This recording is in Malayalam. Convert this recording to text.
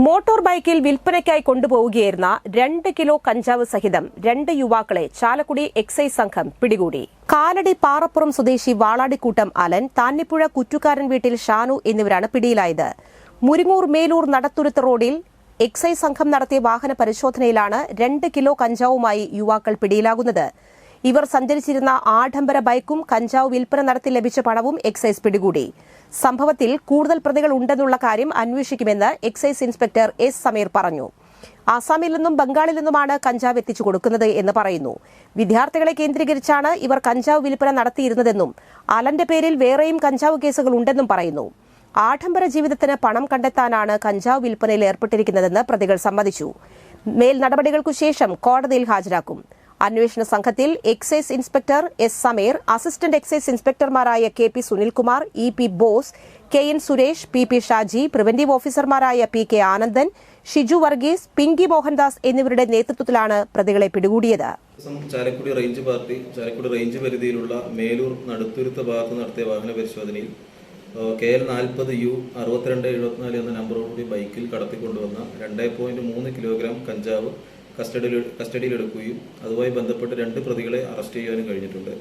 മോട്ടോർ ബൈക്കിൽ വിൽപ്പനയ്ക്കായി കൊണ്ടുപോവുകയായിരുന്ന രണ്ട് കിലോ കഞ്ചാവ് സഹിതം രണ്ട് യുവാക്കളെ ചാലക്കുടി എക്സൈസ് സംഘം പിടികൂടി. കാലടി പാറപ്പുറം സ്വദേശി വാളാടിക്കൂട്ടം അലൻ താന്നിപ്പുഴ കുറ്റുകാരൻ വീട്ടിൽ ഷാനു എന്നിവരാണ് പിടിയിലായത്. മുരിങ്ങൂർ മേലൂർ നടത്തുരുത്ത് റോഡിൽ എക്സൈസ് സംഘം നടത്തിയ വാഹന പരിശോധനയിലാണ് രണ്ട് കിലോ കഞ്ചാവുമായി യുവാക്കൾ പിടിയിലാകുന്നത്. ഇവർ സഞ്ചരിച്ചിരുന്ന ആഡംബര ബൈക്കും കഞ്ചാവ് വിൽപ്പന നടത്തി ലഭിച്ച പണവും എക്സൈസ് പിടികൂടി. സംഭവത്തിൽ കൂടുതൽ പ്രതികൾ ഉണ്ടെന്നുള്ള കാര്യം അന്വേഷിക്കുമെന്ന് എക്സൈസ് ഇൻസ്പെക്ടർ എസ് സമീർ പറഞ്ഞു. ആസാമിൽ നിന്നും ബംഗാളിൽ നിന്നുമാണ് കഞ്ചാവ് എത്തിച്ചു കൊടുക്കുന്നത് എന്ന് പറയുന്നു. വിദ്യാർത്ഥികളെ കേന്ദ്രീകരിച്ചാണ് ഇവർ കഞ്ചാവ് വിൽപ്പന നടത്തിയിരുന്നതെന്നും അലന്റെ പേരിൽ വേറെയും കഞ്ചാവ് കേസുകൾ ഉണ്ടെന്നും പറയുന്നു. ആഡംബര ജീവിതത്തിന് പണം കണ്ടെത്താനാണ് കഞ്ചാവ് വിൽപ്പനയിൽ ഏർപ്പെട്ടിരിക്കുന്നതെന്ന് പ്രതികൾ സമ്മതിച്ചു. മേൽ നടപടികൾക്കു ശേഷം കോടതിയിൽ ഹാജരാക്കും. അന്വേഷണ സംഘത്തിൽ excise inspector S Sameer assistant excise ഇൻസ്പെക്ടർമാരായ K P Sunilkumar E P Bose K N Suresh P P Shaji preventive ഓഫീസർമാരായ പി കെ ആനന്ദൻ ഷിജു വർഗീസ് പിങ്കി മോഹൻദാസ് എന്നിവരുടെ നേതൃത്വത്തിലാണ് പ്രതികളെ പിടികൂടിയത്. Chalakudy range party Chalakudy range പരിധിയിലുള്ള മേലൂർ നടുത്തുരുത്ത് ഭാഗത്ത് നടത്തിയ വാഹന പരിശോധനയിൽ കെ എൽ നാൽപ്പത് യു അറുപത്തിരണ്ട് എഴുപത്തിനാല് എന്ന നമ്പറോടുകൂടി ബൈക്കിൽ കടത്തിക്കൊണ്ടുവന്ന രണ്ട് പോയിന്റ് മൂന്ന് കിലോഗ്രാം കഞ്ചാവ് കസ്റ്റഡിയിൽ കസ്റ്റഡിയിലെടുക്കുകയും അതുമായി ബന്ധപ്പെട്ട് രണ്ട് പ്രതികളെ അറസ്റ്റ് ചെയ്യാനും കഴിഞ്ഞിട്ടുണ്ട്.